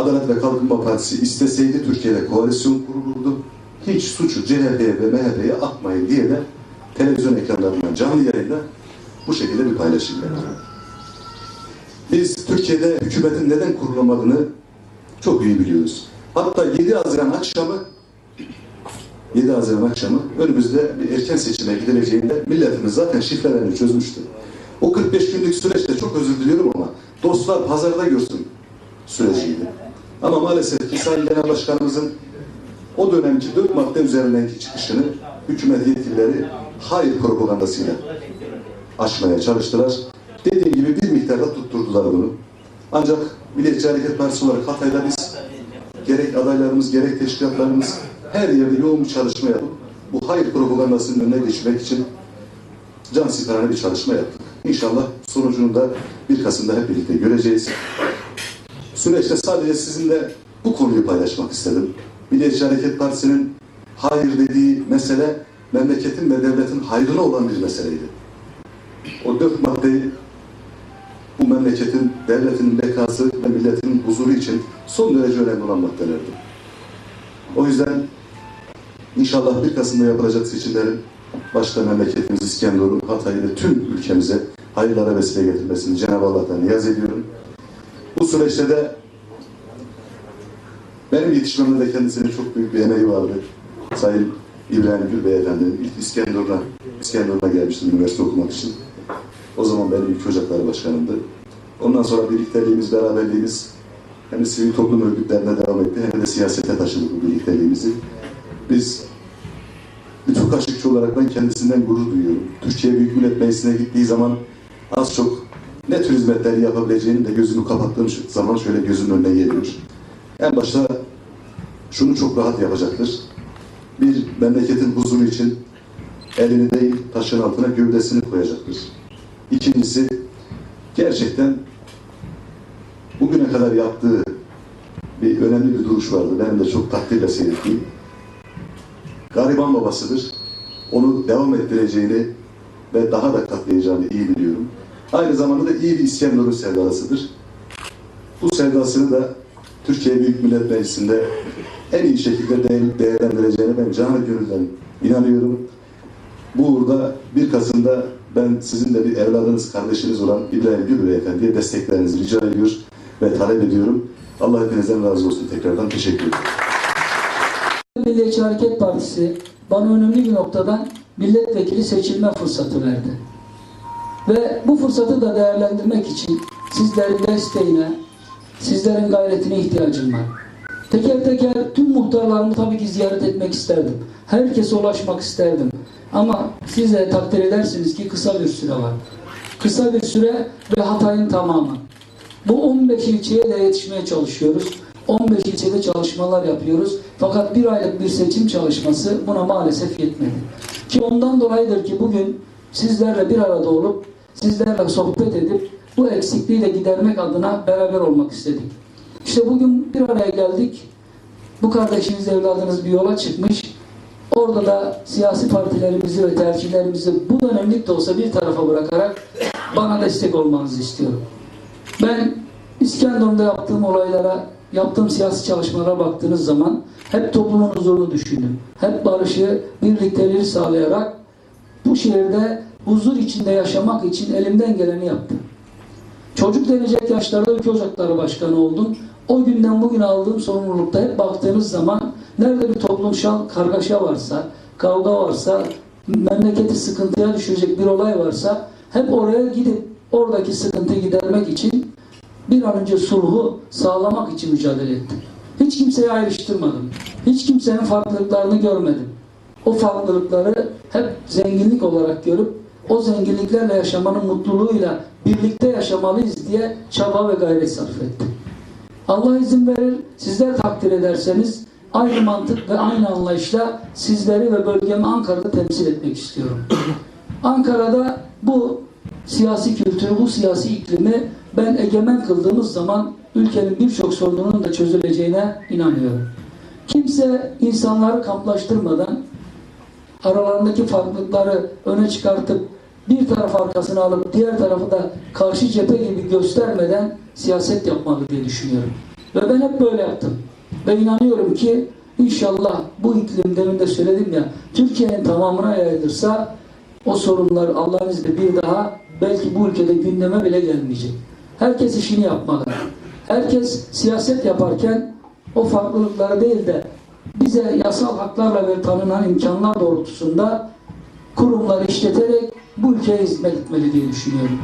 Adalet ve Kalkınma Partisi isteseydi Türkiye'de koalisyon kurulurdu. Hiç suçu CHP'ye ve MHP'ye atmayın diye de televizyon ekranlarından canlı yayında bu şekilde bir paylaşım yaptı. Biz Türkiye'de hükümetin neden kurulamadığını çok iyi biliyoruz. Hatta 7 Haziran akşamı 7 Haziran akşamı önümüzde bir erken seçime gidileceğinde milletimiz zaten şifrelerini çözmüştü. O 45 günlük süreçte çok özür diliyorum ama dostlar pazarda görsün süreciydi. Ama maalesef ki Sayın Genel Başkanımızın o dönemki dört madde üzerindeki çıkışını hükümet yetkilileri hayır propagandasıyla aşmaya çalıştılar. Dediğim gibi bir miktarda tutturdular bunu. Ancak Milliyetçi Hareket Partisi olarak Hatay'da biz gerek adaylarımız gerek teşkilatlarımız her yerde yoğun bir çalışma yapıp bu hayır propagandasının önüne geçmek için can siparişine bir çalışma yaptık. İnşallah sonucunu da 1 Kasım'da hep birlikte göreceğiz. Süreçte sadece sizinle bu konuyu paylaşmak istedim. Milliyetçi Hareket Partisi'nin hayır dediği mesele memleketin ve devletin hayrına olan bir meseleydi. O dört maddeyi bu memleketin, devletin bekası ve milletin huzuru için son derece önemli olan maddelerdi. O yüzden inşallah 1 Kasım'da yapılacak seçimlerin başta memleketimiz İskenderun, Hatay'ı ve tüm ülkemize hayırlara vesile getirmesini Cenab-ı Allah'tan niyaz ediyorum. Süreçte de benim yetişmemde de kendisinin çok büyük bir emeği vardı. Sayın İbrahim Gül Beyefendinin ilk İskenderun'a, İskenderun'a gelmiştim üniversite okumak için. O zaman benim ilk Ocakları Başkanımdı. Ondan sonra birlikteliğimiz, beraberliğimiz hem sivil toplum örgütlerine devam etti hem de siyasete taşıdık bu birlikteliğimizi. Biz Lütfü Kaşıkçı olarak ben kendisinden gurur duyuyorum. Türkiye Büyük Millet Meclisi'ne gittiği zaman az çok ne tür hizmetleri yapabileceğini de gözünü kapattığım zaman şöyle gözünün önüne geliyor. En başta şunu çok rahat yapacaktır. Bir memleketin huzuru için elini değil taşın altına gövdesini koyacaktır. İkincisi gerçekten bugüne kadar yaptığı bir önemli bir duruş vardı. Benim de çok takdirle seyrettiğim. Gariban babasıdır. Onu devam ettireceğini ve daha da katlayacağını iyi biliyorum. Aynı zamanda da iyi bir İskenderun sevdalısıdır. Bu sevdasını da Türkiye Büyük Millet Meclisi'nde en iyi şekilde değer- değerlendireceğine ben canı gönülden inanıyorum. Bu uğurda 1 Kasım'da ben sizin de bir evladınız, kardeşiniz olan İbrahim Gül Beyefendi'ye desteklerinizi rica ediyor ve talep ediyorum. Allah hepinizden razı olsun. Tekrardan teşekkür ederim. Milliyetçi Hareket Partisi bana önemli bir noktadan milletvekili seçilme fırsatı verdi. Ve bu fırsatı da değerlendirmek için sizlerin desteğine, sizlerin gayretine ihtiyacım var. Teker teker tüm muhtarlarımı tabii ki ziyaret etmek isterdim. Herkese ulaşmak isterdim. Ama siz de takdir edersiniz ki kısa bir süre var. Kısa bir süre ve Hatay'ın tamamı. Bu 15 ilçeye de yetişmeye çalışıyoruz. 15 ilçede çalışmalar yapıyoruz. Fakat bir aylık bir seçim çalışması buna maalesef yetmedi. Ki ondan dolayıdır ki bugün sizlerle bir arada olup sizlerle sohbet edip bu eksikliği de gidermek adına beraber olmak istedik. İşte bugün bir araya geldik. Bu kardeşiniz, evladınız bir yola çıkmış. Orada da siyasi partilerimizi ve tercihlerimizi bu dönemlik de olsa bir tarafa bırakarak bana destek olmanızı istiyorum. Ben İskenderun'da yaptığım olaylara, yaptığım siyasi çalışmalara baktığınız zaman hep toplumun huzurunu düşündüm. Hep barışı, birlikteliği sağlayarak bu şehirde huzur içinde yaşamak için elimden geleni yaptım. Çocuk denecek yaşlarda ülke ocakları başkanı oldum. O günden bugün aldığım sorumlulukta hep baktığınız zaman nerede bir toplumsal kargaşa varsa, kavga varsa, memleketi sıkıntıya düşürecek bir olay varsa hep oraya gidip oradaki sıkıntıyı gidermek için bir an önce sulhu sağlamak için mücadele ettim. Hiç kimseyi ayrıştırmadım. Hiç kimsenin farklılıklarını görmedim. O farklılıkları hep zenginlik olarak görüp o zenginliklerle yaşamanın mutluluğuyla birlikte yaşamalıyız diye çaba ve gayret sarf ettim. Allah izin verir, sizler takdir ederseniz aynı mantık ve aynı anlayışla sizleri ve bölgemi Ankara'da temsil etmek istiyorum. Ankara'da bu siyasi kültürü, bu siyasi iklimi ben egemen kıldığımız zaman ülkenin birçok sorununun da çözüleceğine inanıyorum. Kimse insanları kamplaştırmadan aralarındaki farklılıkları öne çıkartıp bir taraf arkasına alıp diğer tarafı da karşı cephe gibi göstermeden siyaset yapmalı diye düşünüyorum. Ve ben hep böyle yaptım. Ve inanıyorum ki inşallah bu iklim demin de söyledim ya Türkiye'nin tamamına yayılırsa o sorunlar Allah'ın izniyle bir daha belki bu ülkede gündeme bile gelmeyecek. Herkes işini yapmalı. Herkes siyaset yaparken o farklılıkları değil de bize yasal haklarla ve tanınan imkanlar doğrultusunda kurumları işleterek bu ülkeye hizmet etmeli diye düşünüyorum.